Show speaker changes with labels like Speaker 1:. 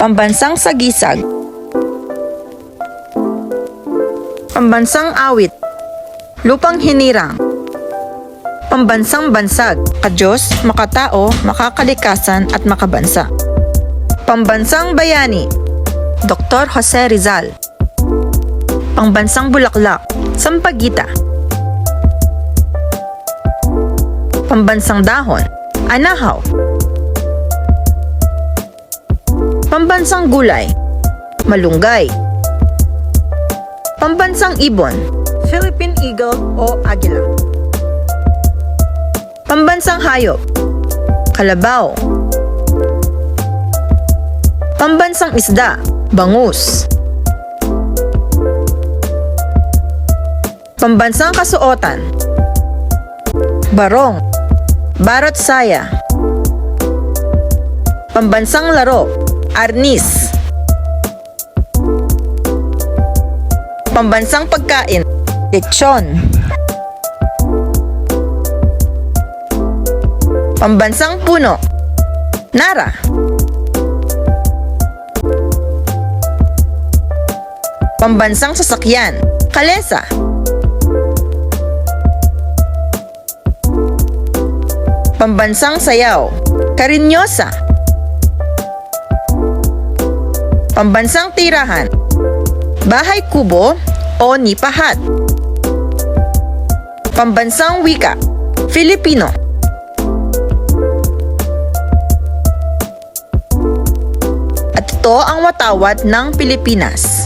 Speaker 1: Pambansang sagisag. Pambansang awit. Lupang hinirang. Pambansang bansag. Kadyos, makatao, makakalikasan at makabansa. Pambansang bayani. Dr. Jose Rizal. Pambansang bulaklak. Sampagita. Pambansang dahon. Anahaw. Pambansang gulay. Malunggay. Pambansang ibon. Philippine Eagle o Agila. Pambansang hayop. Kalabaw. Pambansang isda. Bangus. Pambansang kasuotan. Barong. Barot saya. Pambansang laro. Arnis. Pambansang pagkain. Lechon. Pambansang puno. Nara. Pambansang sasakyan. Kalesa. Pambansang sayaw. Karinyosa. Pambansang tirahan. Bahay kubo o nipahat. Pambansang wika. Filipino. At ito ang watawat ng Pilipinas.